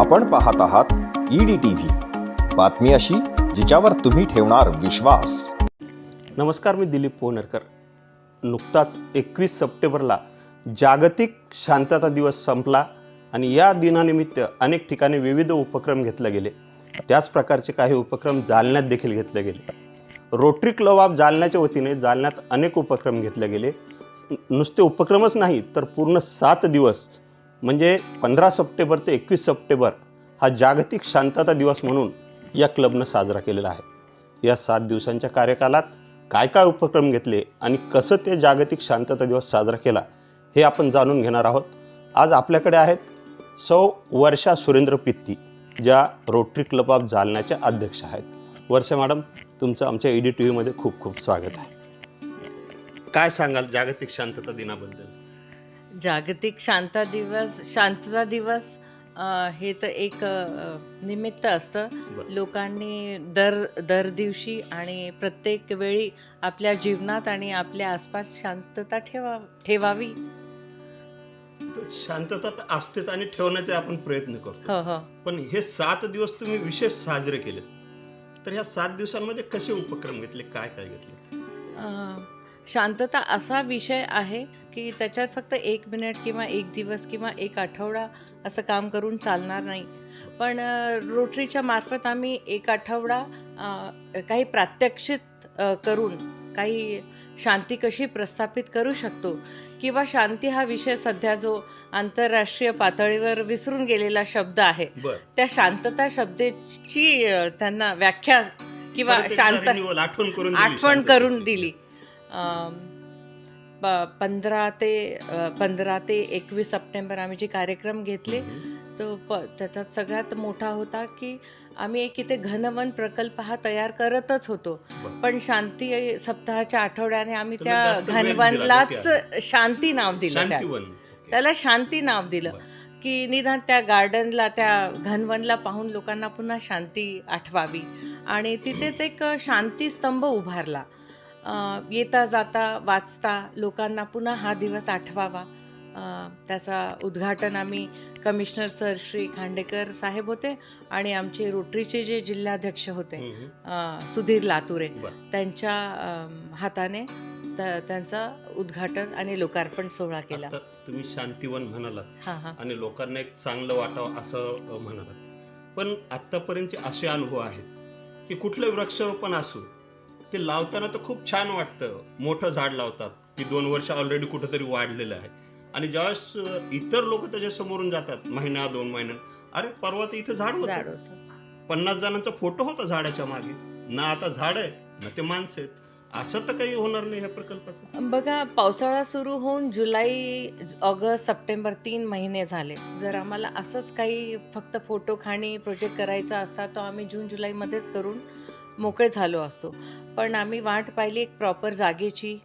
आपण पाहत आहात ईडी टीव्ही बातमी अशी जिच्यावर तुम्ही ठेवणार विश्वास. नमस्कार मी दिलीप पोहनरकर नुकताच एकवीस सप्टेंबरला जागतिक शांतता दिवस संपला आणि या दिनानिमित्त अनेक ठिकाणी विविध उपक्रम घेतले गेले. त्याच प्रकारचे काही उपक्रम जालन्यात देखील घेतले गेले. रोटरी क्लब ऑफ जालन्याच्या वतीने जालन्यात अनेक उपक्रम घेतले गेले. नुसते उपक्रमच नाही तर पूर्ण सात दिवस म्हणजे पंधरा सप्टेंबर ते एकवीस सप्टेंबर हा जागतिक शांतता दिवस म्हणून या क्लबनं साजरा केलेला आहे. या सात दिवसांच्या कार्यकालात काय काय उपक्रम घेतले आणि कसं ते जागतिक शांतता दिवस साजरा केला हे आपण जाणून घेणार आहोत. आज आपल्याकडे आहेत सौ वर्षा सुरेंद्र पित्ती ज्या रोटरी क्लब ऑफ जालन्याच्या अध्यक्ष आहेत. वर्षा मॅडम तुमचं आमच्या ई डी टी व्हीमध्ये खूप खूप स्वागत आहे. काय सांगाल जागतिक शांतता दिनाबद्दल? जागतिक शांता दिवस शांतता दिवस हे तर एक निमित्त असतं. लोकांनी दर दर दिवशी आणि प्रत्येक वेळी आपल्या जीवनात आणि आपल्या आसपास शांतता ठेवा ठेवावी. शांतता तर असतेच आणि ठेवण्याचे आपण प्रयत्न करतो. हो हो. पण हे सात दिवस तुम्ही विशेष साजरे केले तर ह्या सात दिवसांमध्ये कसे उपक्रम घेतले? काय काय घेतले? शांतता असा विषय आहे की त्याच्यात फक्त एक मिनिट किंवा एक दिवस किंवा एक आठवडा असं काम करून चालणार नाही. पण रोटरीच्या मार्फत आम्ही एक आठवडा काही प्रात्यक्षित करून काही शांती कशी प्रस्थापित करू शकतो किंवा शांती हा विषय सध्या जो आंतरराष्ट्रीय पातळीवर विसरून गेलेला शब्द आहे त्या शांतता शब्दाची त्यांना व्याख्या किंवा शांत आठवण करून दिली प- पंधरा ते पंधरा ते एकवीस सप्टेंबर आम्ही जे कार्यक्रम घेतले. तो प त्याच्यात सगळ्यात मोठा होता की आम्ही एक इथे घनवन प्रकल्प हा तयार करतच होतो. पण शांती सप्ताहाच्या आठवड्याने आम्ही त्या घनवनलाच. शांती नाव दिलं त्या-. त्याला शांती नाव दिलं. की निदान त्या गार्डनला त्या घनवनला पाहून लोकांना पुन्हा शांती आठवावी आणि तिथेच एक शांती स्तंभ उभारला येता जाता वाचता लोकांना पुन्हा हा दिवस आठवावा. त्याचा उद्घाटन आम्ही कमिशनर सर श्री खांडेकर साहेब होते आणि आमचे रोटरीचे जे जिल्हाध्यक्ष होते सुधीर लातुरे. त्यांच्या हाताने त्या- त्यांचा उद्घाटन आणि लोकार्पण सोहळा केला. तुम्ही शांतीवन म्हणालात आणि लोकांना एक चांगलं वाटावं असं अ, म्हणालात. पण आतापर्यंतचे असे अनुभव आहेत की कुठलं वृक्षारोपण असू ते लावताना तर खूप छान वाटतं. मोठं झाड लावतात की दोन वर्ष ऑलरेडी कुठंतरी वाढलेलं आहे. आणि ज्यावेळेस इतर लोक त्याच्या समोरून जातात महिना दोन महिन्यात अरे परवा तर इथं झाड होतं. पन्नास जणांचा फोटो होता झाडाच्या मागे. ना आता झाड आहे ना ते माणसं आहेत. असं तर काही होणार नाही ह्या प्रकल्पाचं. बघा पावसाळा सुरू होऊन जुलै ऑगस्ट सप्टेंबर तीन महिने झाले. जर आम्हाला असंच काही फक्त फोटो खाणी प्रोजेक्ट करायचा असता तर आम्ही जून जुलैमध्येच करून मोकळे झालो असतो. पण आम्ही वाट पाहिली एक प्रॉपर जागेची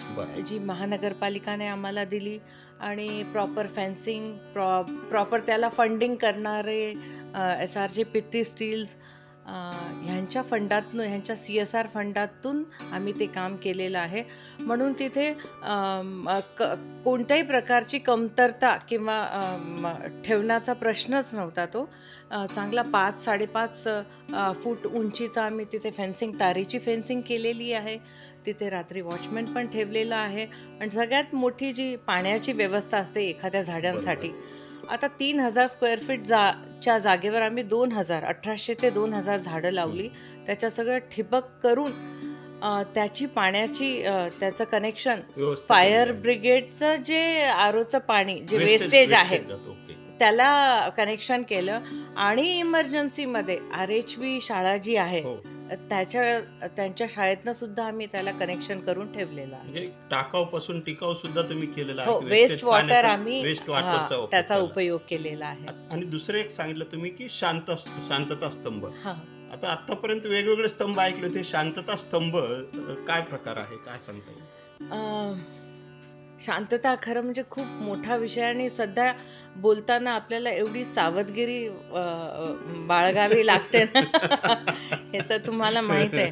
जी महानगरपालिकाने आम्हाला दिली आणि प्रॉपर फेन्सिंग प्रॉ प्रॉपर त्याला फंडिंग करणारे S R J Pitti steels ह्यांच्या फंडातून ह्यांच्या सी एस आर फंडातून आम्ही ते काम केलेलं आहे. म्हणून तिथे क कोणत्याही प्रकारची कमतरता किंवा ठेवण्याचा प्रश्नच नव्हता तो. चांगला पाच साडेपाच फूट उंचीचा आम्ही तिथे फेन्सिंग तारेची फेन्सिंग केलेली आहे. तिथे रात्री वॉचमॅन पण ठेवलेला आहे. आणि सगळ्यात मोठी जी पाण्याची व्यवस्था असते एखाद्या झाडांसाठी. आता तीन हजार स्क्वेअर फीट जा च्या जागेवर आम्ही दोन हजार अठराशे ते दोन हजार झाडं लावली त्याच्या सगळं ठिबक करून त्याची पाण्याची त्याचं कनेक्शन फायर. ब्रिगेडचं जे आरोचं पाणी जे वेस्टेज आहे. त्याला कनेक्शन केलं आणि इमर्जन्सीमध्ये आर एच व्ही शाळा जी आहे हो. त्याच्या त्यांच्या शाळेतनं सुद्धा आम्ही त्याला कनेक्शन करून ठेवलेलं आहे. म्हणजे टाकाऊ पासून टिकाऊ सुद्धा तुम्ही केलेला हो की वेस्ट wastage वॉटर पाण्याचा- आम्ही waste हा, waterचा उपयोग त्याचा केला. उपयोग केलेला आहे. आणि दुसरं एक सांगितलं तुम्ही की शांत शांतता स्तंभ. हा. आता आतापर्यंत वेगवेगळे स्तंभ ऐकले होते. शांतता स्तंभ अ, काय प्रकार आहे? काय सांगता येईल? अं, शांतता खरं म्हणजे खूप मोठा विषय आणि सध्या बोलताना आपल्याला एवढी सावधगिरी बाळगावी लागते ना. हे तर तुम्हाला माहीत आहे.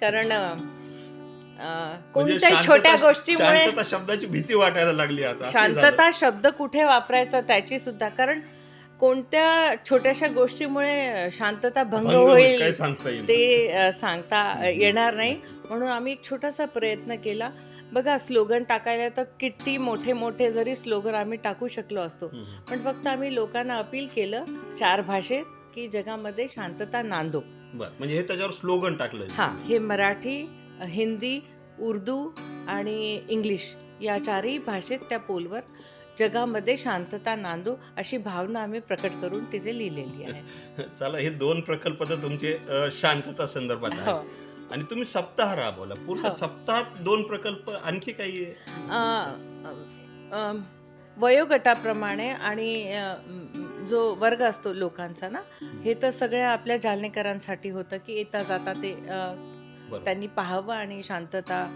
कारण म्हणजे कोणत्याही छोट्या गोष्टीमुळे शब्दाची भीती वाटायला लागली आता. शांतता शब्द कुठे वापरायचा त्याची सुद्धा. कारण कोणत्या छोट्याशा गोष्टीमुळे शांतता भंग होईल, ते सांगता येणार नाही. म्हणून आम्ही एक छोटासा प्रयत्न केला. बघा स्लोगन टाकायला तर किती मोठे मोठे जरी स्लोगन आम्ही टाकू शकलो असतो. पण फक्त आम्ही लोकांना अपील केलं चार भाषेत की जगामध्ये शांतता नांदो. म्हणजे हे त्याच्यावर स्लोगन टाकलं हां हे मराठी हिंदी उर्दू आणि इंग्लिश या चारही भाषेत त्या पोलवर जगामध्ये शांतता नांदो अशी भावना आम्ही प्रकट करून तिथे लिहिलेली आहे. चला हे दोन प्रकल्प तर तुमचे शांतता संदर्भात आणि तुम्ही सप्ताह राबवला पूर्ण हो. सप्ताहात दोन प्रकल्प आणखी काही आहे? अ, अ, वयोगटाप्रमाणे आणि अ, म, जो वर्ग असतो लोकांचा ना हे तर सगळ्या आपल्या जालनेकरांसाठी होतं की येता जाता ते अ. त्यांनी पाहावं आणि शांतता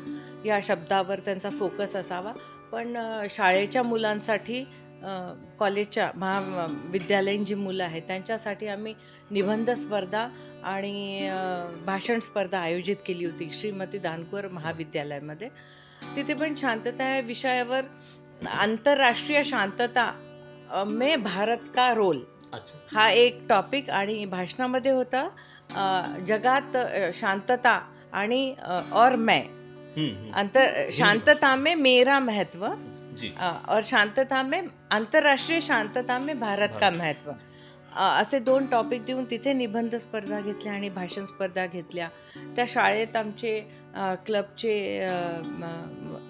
या शब्दावर त्यांचा फोकस असावा पण अ, शाळेच्या मुलांसाठी अ, कॉलेजच्या महाविद्यालयीन जी मुलं आहेत त्यांच्यासाठी आम्ही निबंध स्पर्धा आणि भाषण स्पर्धा आयोजित केली होती श्रीमती दानकुर महाविद्यालयामध्ये. तिथे पण शांतता या विषयावर आंतरराष्ट्रीय शांतता में भारत का रोल हा एक टॉपिक आणि भाषणामध्ये होता जगात शांतता आणि और मैं. अंतर शांतता में मेरा महत्त्व और शांतता में आंतरराष्ट्रीय शांतता में भारत का. महत्त्व. असे दोन टॉपिक देऊन तिथे निबंध स्पर्धा घेतल्या आणि भाषण स्पर्धा घेतल्या त्या शाळेत आमचे क्लबचे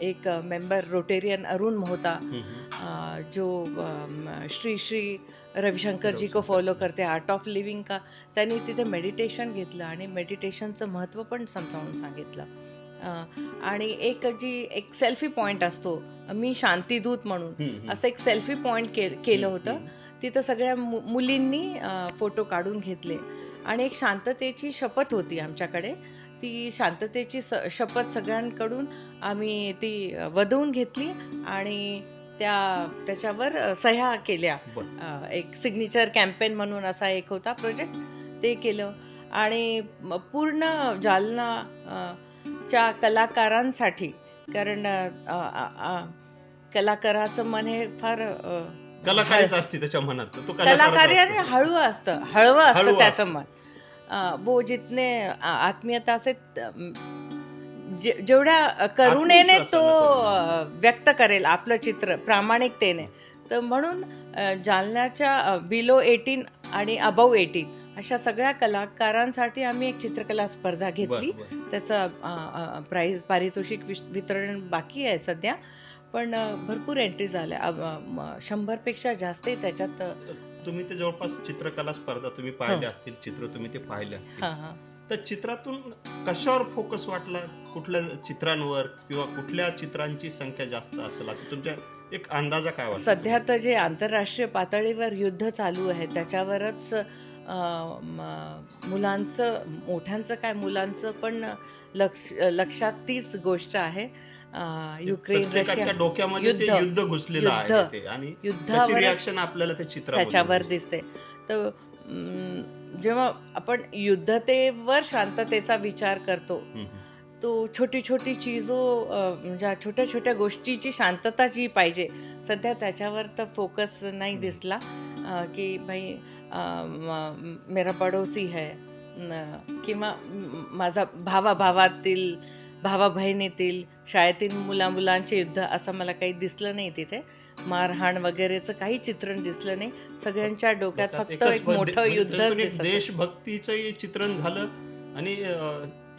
एक मेंबर रोटेरियन अरुण. अ, जो श्री श्री रविशंकर जी को. फॉलो करते आर्ट ऑफ लिव्हिंग का त्यांनी तिथे मेडिटेशन घेतलं आणि मेडिटेशनचं महत्त्व पण समजावून सांगितलं आणि एक जी एक सेल्फी पॉईंट असतो मी शांतीदूत म्हणून. असं एक सेल्फी पॉईंट के केलं होतं. तिथं सगळ्या मु मुलींनी फोटो काढून घेतले. आणि एक शांततेची शपथ होती आमच्याकडे. ती शांततेची स शपथ सगळ्यांकडून आम्ही ती वधवून घेतली आणि त्या त्याच्यावर सह्या केल्या. एक सिग्नेचर कॅम्पेन म्हणून असा एक होता प्रोजेक्ट. ते केलं. आणि पूर्ण जालना च्या कलाकारांसाठी कारण कलाकाराचं मन हे फार कलाकारीच असते त्याच्या मनात. तो कलाकारी आणि असतो. हळू असतं. हळवं असतं हळवं त्याचं मन. अ, वो जितने आ- आत्मीयता से त- म, जे- जेवढ्या करुणेने तो अ, व्यक्त करेल आपलं चित्र प्रामाणिकतेने तर म्हणून अ, जालन्याच्या बिलो एटीन आणि अबव एटीन अशा सगळ्या कलाकारांसाठी आम्ही एक चित्रकला स्पर्धा घेतली. बरं. त्याचं प्राईज पारितोषिक विश- वितरण बाकी आहे सध्या. पण भरपूर एंट्री झाल्या शंभरपेक्षा जास्त त्याच्यात तुम्ही ते जवळपास चित्रकला स्पर्धा तुम्ही पाहिल्या असतील चित्र तुम्ही ते पाहिले असतील. तर चित्रातून कशावर फोकस वाटला? कुठल्या चित्रांवर किंवा कुठल्या चित्रांची संख्या जास्त असेल? असं तुमच्या एक अंदाजा काय वाटतो सध्या तर जे आंतरराष्ट्रीय पातळीवर युद्ध चालू आहे त्याच्यावरच मुलांचं मोठ्यांचं काय मुलांचं पण लक्ष लक्षात तीच गोष्ट आहे. अ, युक्रेन प्रत्येकाच्या रशिया डोक्यामध्ये ते युद्ध. युद्ध घुसलेलं आहे युद्ध. ते आणि त्याची युद्धावर रिॲक्शन आपल्याला त्याच्यावर दिसते तर जेव्हा आपण युद्धतेवर शांततेचा विचार करतो तो छोटी छोटी चीजो अ, म्हणजे छोट्या छोट्या गोष्टीची शांतता जी पाहिजे सध्या त्याच्यावर तर फोकस नाही. दिसला अ, की भाई अ, म- मेरा पडोसी है न- किंवा म- माझा भावा भावातील भावा बहिणीतील शाळेतील मुला मुलांचे युद्ध असं मला काही दिसलं नाही तिथे. मारहाण वगैरेचं काही चित्रण दिसलं नाही. सगळ्यांच्या डोक्यात फक्त एक मोठं दिसत होतं. देशभक्तीचंही चित्रण झालं आणि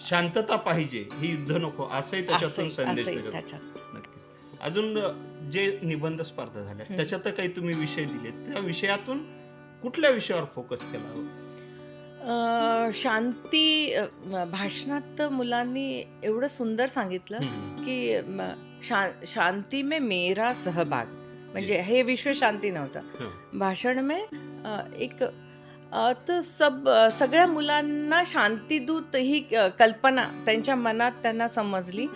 शांतता पाहिजे ही युद्ध नको असंही त्याच्यातून संदेश नक्कीच. अजून जे निबंध स्पर्धा झाल्या. त्याच्यात काही तुम्ही विषय दिले त्या विषयातून कुठल्या विषयावर फोकस केला? शांती भाषणात तर मुलांनी एवढं सुंदर सांगितलं. की शा- शांती में मेरा सहभाग म्हणजे हे विश्व शांती नव्हतं. भाषण में एक तर सब सगळ्या मुलांना शांतीदूत ही कल्पना त्यांच्या मनात त्यांना समजली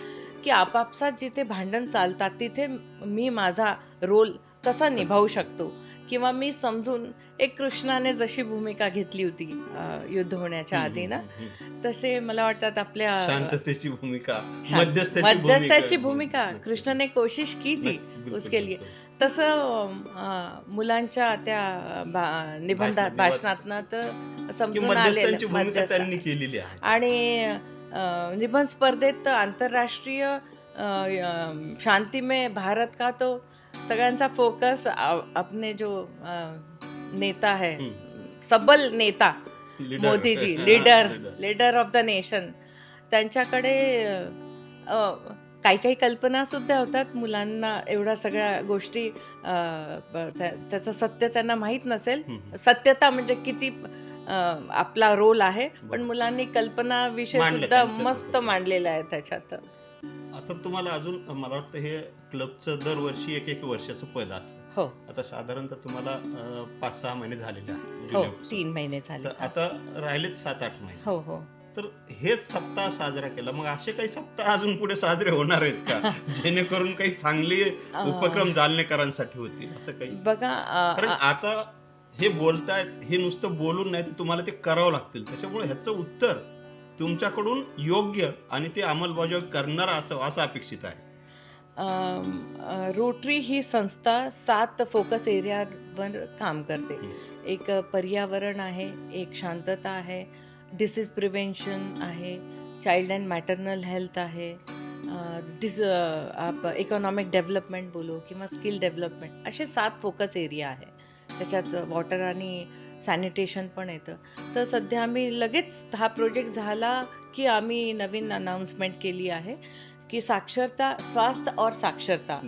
की आपापसात जिथे भांडण चालतात तिथे मी माझा रोल कसा निभावू शकतो? किंवा मी समजून एक कृष्णाने जशी भूमिका घेतली होती युद्ध होण्याच्या आधी ना. तसे मला वाटतात आपल्या शांततेची भूमिका मध्यस्थाची भूमिका. कृष्णाने कोशिश की थी उसके लिए. तसं मुलांच्या त्या निबंधात भाषणात- भाषणातनं तर समजून आलेलं केलेली आणि निबंध स्पर्धेत तर आंतरराष्ट्रीय अं, अं, शांती में भारत का तो सगळ्यांचा फोकस अपने जो नेता है सबल नेता. Modiji leader. Leader of the nation त्यांच्याकडे काही काही कल्पना सुद्धा होतात मुलांना एवढ्या सगळ्या गोष्टी त्याचं सत्य त्यांना माहीत नसेल. सत्यता म्हणजे किती आपला रोल आहे पण. मुलांनी कल्पना विषय सुद्धा मस्त. मांडलेला आहे त्याच्यात आता तुम्हाला अजून मला वाटतं हे क्लबचं दरवर्षी एक एक वर्षाचं पद असतं. हो. आता साधारणतः तुम्हाला अं, पाच सहा महिने झालेले आहेत. हो जुलैपासून. तीन महिने झाले. तर आता राहिलेत सात आठ महिने. हो हो. तर हेच सप्ताह साजरा केला. मग असे काही सप्ताह अजून पुढे साजरे होणार आहेत का? जेणेकरून काही चांगले अ, उपक्रम जालनेकरांसाठी होतील असं काही? बघा अ, कारण अ, आता हे बोलतायत हे नुसतं बोलून नाही तर तुम्हाला ते करावं लागतील. त्याच्यामुळे ह्याचं उत्तर तुमच्याकडून योग्य आणि ते अंमलबजावणी करणारा असं असं अपेक्षित आहे. रोटरी ही संस्था सात फोकस एरियावर काम करते. एक पर्यावरण आहे एक शांतता आहे डिसीज प्रिव्हेन्शन आहे चाइल्ड अँड मॅटर्नल हेल्थ आहे डिस आप इकॉनॉमिक डेव्हलपमेंट बोलो किंवा स्किल डेव्हलपमेंट असे सात फोकस एरिया आहे. त्याच्यात वॉटर आणि सॅनिटेशन पण येतं तर सध्या आम्ही लगेच हा प्रोजेक्ट झाला की आम्ही नवीन अनाऊन्समेंट केली आहे की साक्षरता स्वास्थ्य और साक्षरता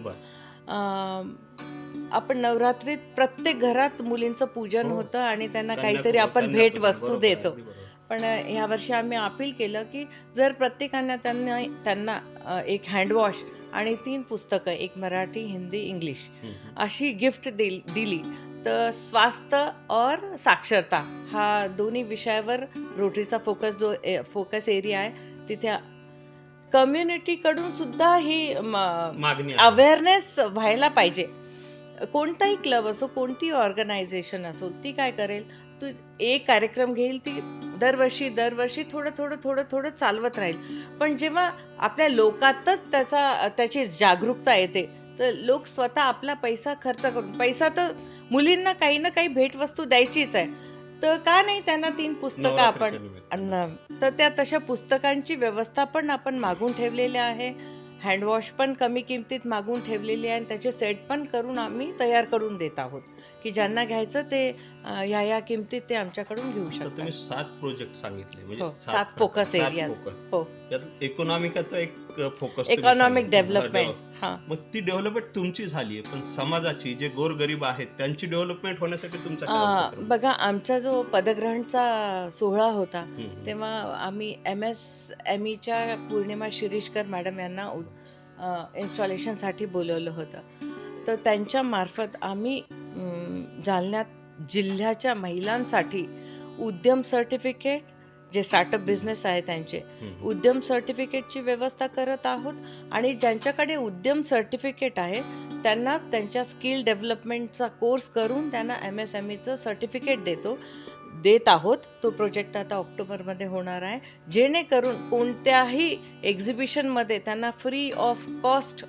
आपण नवरात्रीत प्रत्येक घरात मुलींचं पूजन हो. होतं आणि त्यांना काहीतरी आपण भेट वस्तू देतो. पण यावर्षी आम्ही अपील केलं की जर प्रत्येकानं त्यांना त्यांना एक हँडवॉश आणि तीन पुस्तकं एक मराठी हिंदी इंग्लिश. अशी गिफ्ट दिल दिली तर स्वास्थ्य और साक्षरता हा दोन्ही विषयावर रोटरीचा फोकस जो फोकस एरिया आहे तिथे कम्युनिटीकडून सुद्धा ही मागणी. अवेअरनेस व्हायला पाहिजे. कोणताही क्लब असो कोणती ऑर्गनायझेशन असो ती काय करेल? तू एक कार्यक्रम घेईल ती दरवर्षी दरवर्षी थोडं थोडं थोडं थोडं चालवत राहील. पण जेव्हा आपल्या लोकातच त्याचा त्याची जागरूकता येते तर लोक स्वतः आपला पैसा खर्च करून पैसा तर मुलींना काही ना काही भेटवस्तू द्यायचीच आहे तर का नाही त्यांना तीन पुस्तकं आपण तर त्या तशा पुस्तकांची व्यवस्था पण आपण मागून ठेवलेली आहे हँडवॉश पण कमी किमतीत मागून ठेवलेली आहे आणि त्याचे सेट पण करून आम्ही तयार करून देत आहोत की ज्यांना घ्यायचं ते ह्या ह्या किमतीत ते आमच्याकडून घेऊ शकतात सात प्रोजेक्ट सांगितले म्हणजे हो, सात areas. focus. हो. इकॉनॉमिकाचा एक फोकस इकॉनॉमिक डेव्हलपमेंट हां मग ती डेव्हलपमेंट तुमची झाली आहे पण समाजाची जे गोरगरीब आहेत त्यांची डेव्हलपमेंट होण्यासाठी तुमचा? बघा आमचा जो पदग्रहणचा सोहळा होता. तेव्हा आम्ही एम एस एम ईच्या पूर्णिमा शिरीषकर मॅडम यांना इन्स्टॉलेशनसाठी बोलवलं होतं. तर त्यांच्या मार्फत आम्ही जालन्यात जिल्ह्याच्या महिलांसाठी उद्यम सर्टिफिकेट जे स्टार्टअप बिझनेस आहे त्यांचे. उद्यम सर्टिफिकेटची व्यवस्था करत आहोत आणि ज्यांच्याकडे उद्यम सर्टिफिकेट आहे त्यांनाच त्यांच्या स्किल डेव्हलपमेंटचा कोर्स करून त्यांना एम एस एम ईचं सर्टिफिकेट देतो देत आहोत. तो प्रोजेक्ट आता ऑक्टोबरमध्ये होणार आहे. जेणेकरून कोणत्याही एक्झिबिशनमध्ये त्यांना फ्री ऑफ कॉस्ट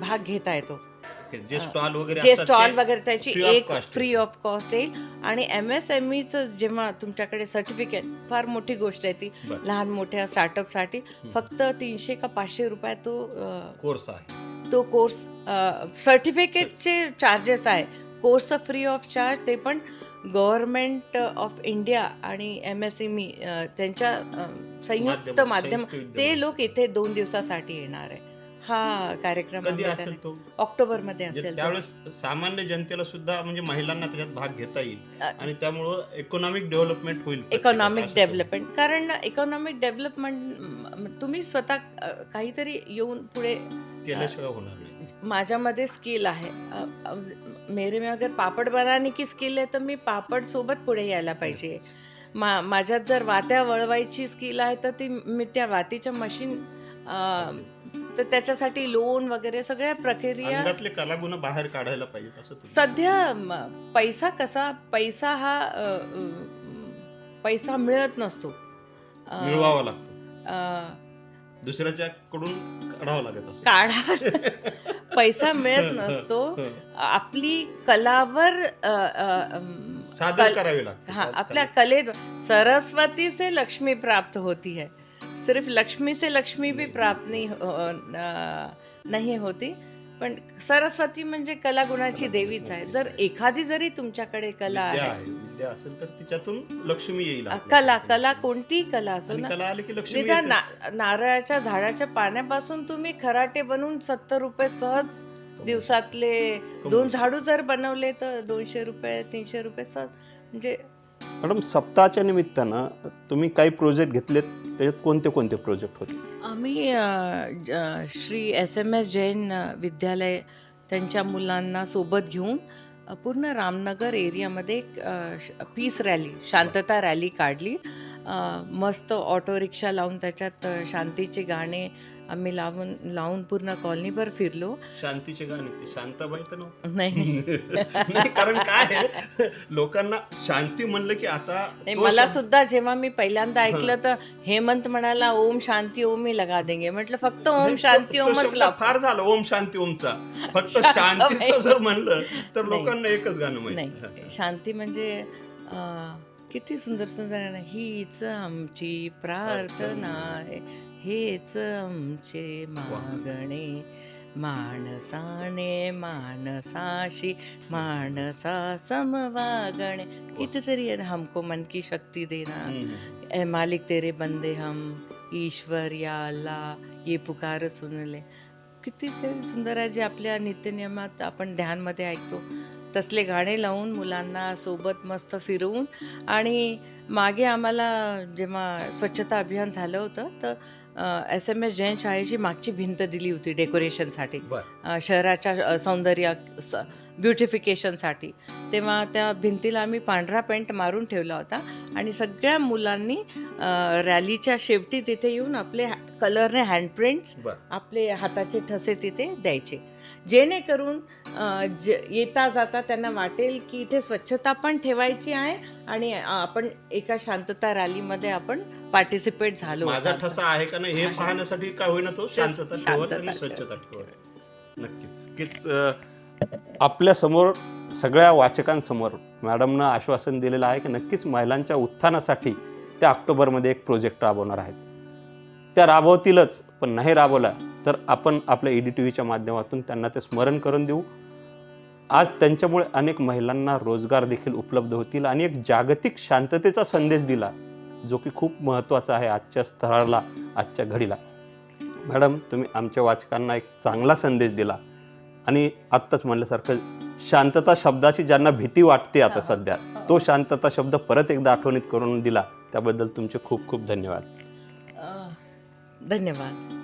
भाग घेता येतो. Okay, जे स्टॉल वगैरे जे स्टॉल वगैरे त्याची एक फ्री. ऑफ कॉस्ट येईल आणि एम एस एम ईचं जेव्हा तुमच्याकडे सर्टिफिकेट फार मोठी गोष्ट आहे ती. लहान मोठ्या स्टार्टअपसाठी हम्म. फक्त तीनशे का पाचशे रुपयात तो कोर्स आहे तो कोर्स सर्टिफिकेटचे चार्जेस आहे कोर्सचं फ्री ऑफ चार्ज ते पण गव्हर्मेंट ऑफ इंडिया आणि एम एस एम ई त्यांच्या संयुक्त माध्यम-. ते लोक इथे दोन दिवसासाठी येणार आहे हा कार्यक्रम कधी आम्ही असेल तो? ऑक्टोबरमध्ये म्हणजे असेल तो. त्यावेळेस सामान्य जनतेला सुद्धा म्हणजे महिलांना त्याच्यात भाग घेता येईल. अ- आणि त्यामुळं इकॉनॉमिक डेव्हलपमेंट होईल इकॉनॉमिक. डेव्हलपमेंट कारण इकॉनॉमिक डेव्हलपमेंट तुम्ही स्वतः अ, काहीतरी येऊन पुढे केल्याशिवाय होणार नाही. माझ्यामध्ये स्किल आहे. अ, अ, मेरे में अगर पापड बनाने की स्किल आहे तर मी पापड सोबत पुढे यायला पाहिजे. मा माझ्यात जर वात्या वळवायची स्किल आहे तर ती मी त्या वातीच्या मशीन तर त्याच्यासाठी लोन वगैरे सगळ्या प्रक्रिया अंगातले कलागुण बाहेर काढायला पाहिजेत असं तुम्ही- सध्या म, पैसा कसा पैसा हा अ, अ, पैसा मिळत नसतो. अ, मिळवावा लागतो. अ, दुसऱ्याच्याकडून काढावं लागत असं काढा पैसा मिळत नसतो. आपली कलावर अ, अ, अम, सादर कल- करावी लागते. हाँ अपना कले सरस्वती से लक्ष्मी प्राप्त होती है. सिर्फ लक्ष्मी से लक्ष्मी भी प्राप्त नहीं हो- नहीं होती पण सरस्वती म्हणजे कला गुणाची देवीच आहे. जर एखादी जरी तुमच्याकडे कला आहे. असेल तर तिच्यातून लक्ष्मी येईल कला. कला कोणतीही कला असो ना निदान नारळाच्या झाडाच्या पाण्यापासून तुम्ही खराटे बनवून सत्तर रुपये सहज दिवसातले दोन. झाडू जर बनवले तर दोनशे रुपये तीनशे रुपये सहज म्हणजे मॅडम सप्ताहाच्या निमित्तानं तुम्ही काही प्रोजेक्ट घेतलेत त्याच्यात कोणते कोणते प्रोजेक्ट होते? आम्ही ज- Shri S M S Jain विद्यालय त्यांच्या मुलांना सोबत घेऊन पूर्ण रामनगर एरियामध्ये एक श- पीस रॅली शांतता रॅली काढली. मस्त ऑटो रिक्षा लावून त्याच्यात शांतीचे गाणे आम्ही लावून लावून पूर्ण कॉलनीभर फिरलो. शांतीचे गाणे शांताबाई तर. नाही. नाही कारण काय आहे, लोकांना शांती म्हणलं की आता नाही, मला सुद्धा जेव्हा मी पहिल्यांदा ऐकलं तर हेमंत म्हणाला ओम शांती ओम मी लगा देंगे. म्हटलं फक्त ओम शांती ओमच फार झालं ओम शांती ओमचा. फक्त. शांतीचं जर म्हणलं तर. लोकांना एकच गाणं माहिती. नाही. शांती म्हणजे किती सुंदर सुंदर हीच आमची प्रार्थना. आहे. हेच आमचे मागणे. माणसाने माणसाशी माणसा समवागणे कितीतरी हमको मन की शक्ती देना. ए मालिक तेरे बंदे हम. ईश्वर या अल्लाह ये पुकार सुन ले किती तरी सुंदर आहे जे आपल्या नित्यनियमात आपण ध्यानमध्ये ऐकतो. तसले गाणे लावून मुलांना सोबत मस्त फिरवून आणि मागे आम्हाला जेव्हा स्वच्छता अभियान झालं होतं तर एस एम एस जैन शाळेची मागची भिंत दिली होती डेकोरेशनसाठी. शहराच्या सौंदर्य स- ब्युटिफिकेशनसाठी. तेव्हा त्या भिंतीला आम्ही पांढरा पेंट मारून ठेवला होता आणि सगळ्या मुलांनी रॅलीच्या शेवटी तिथे येऊन आपले कलरने हँडप्रिंट्स. आपले हाताचे ठसे तिथे द्यायचे. जेणेकरून ज येता जाता त्यांना वाटेल की इथे स्वच्छता पण ठेवायची आहे आणि आपण एका शांतता रॅलीमध्ये आपण पार्टिसिपेट झालो माझा. ठसा आहे का नाही हे. पाहण्यासाठी काय होईना तो शांतता ठेवत आणि. स्वच्छता ठेवत नक्कीच नक्कीच आपल्यासमोर सगळ्या वाचकांसमोर मॅडमनं आश्वासन दिलेलं आहे की नक्कीच महिलांच्या उत्थानासाठी त्या ऑक्टोबरमध्ये एक प्रोजेक्ट राबवणार आहेत त्या राबवतीलच पण नाही राबवला तर आपण आपल्या ई डी टी व्हीच्या माध्यमातून त्यांना ते स्मरण करून देऊ. आज त्यांच्यामुळे अनेक महिलांना रोजगार देखील उपलब्ध होतील आणि एक जागतिक शांततेचा संदेश दिला जो की खूप महत्त्वाचा आहे आजच्या स्तराला आजच्या घडीला. मॅडम तुम्ही आमच्या वाचकांना एक चांगला संदेश दिला आणि आत्ताच म्हणल्यासारखं शांतता शब्दाची ज्यांना भीती वाटते आता हा. सध्या तो शांतता शब्द परत एकदा आठवणीत करून दिला. त्याबद्दल तुमचे खूप खूप धन्यवाद. धन्यवाद.